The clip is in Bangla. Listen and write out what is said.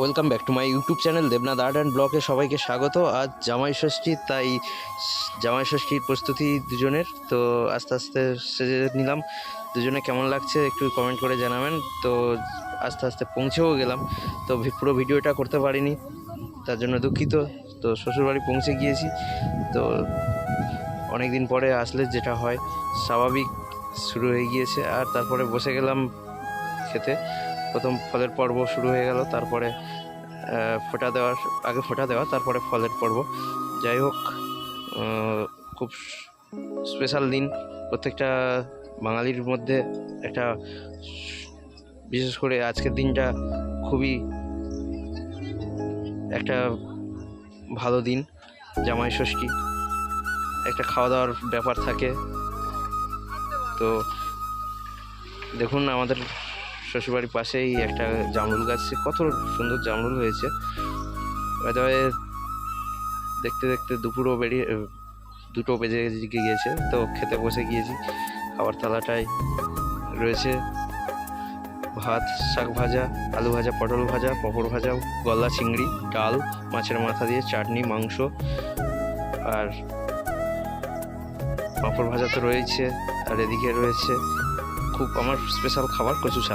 Welcome back to my YouTube channel Debnath art and ব্লগে সবাইকে স্বাগত। আজ জামাই ষষ্ঠী, তাই জামাই ষষ্ঠীর প্রস্তুতি দুজনের। তো আস্তে আস্তে সেজে নিলাম। দুজনে কেমন লাগছে একটু কমেন্ট করে জানাবেন। তো আস্তে আস্তে পৌঁছেও গেলাম। তো পুরো ভিডিওটা করতে পারিনি, তার জন্য দুঃখিত। তো শ্বশুরবাড়ি পৌঁছে গিয়েছি। তো অনেক দিন পরে আসলে যেটা হয়, স্বাভাবিক শুরু হয়ে গিয়েছে। আর তারপরে বসে গেলাম খেতে। প্রথম ফলের পর্ব শুরু হয়ে গেল, তারপরে ফোঁটা দেওয়ার, আগে ফোঁটা দেওয়া, তারপরে ফলের পর্ব। যাই হোক খুব স্পেশাল দিন। প্রত্যেকটা বাঙালির মধ্যে একটা, বিশেষ করে আজকের দিনটা খুবই একটা ভালো দিন, জামাই ষষ্ঠী। একটা খাওয়া দাওয়ার ব্যাপার থাকে। তো, দেখুন আমাদের শ্বশুরবাড়ির পাশেই একটা জামরুল গাছ কত সুন্দর জামরুল হয়েছে। তবে দেখতে দেখতে দুপুরও বেরিয়ে দুটো বেজে গিয়েছে, তো খেতে বসে গিয়েছি। খাবার থালাটায় রয়েছে ভাত, শাক ভাজা, আলু ভাজা, পটল ভাজা পাঁপড় ভাজা, গলা চিংড়ি, ডাল, মাছের মাথা দিয়ে চাটনি, মাংস, আর পাঁপড় ভাজা তো রয়েছে, আর এদিকে রয়েছে খুব আমার স্পেশাল খাবার কচু শাক।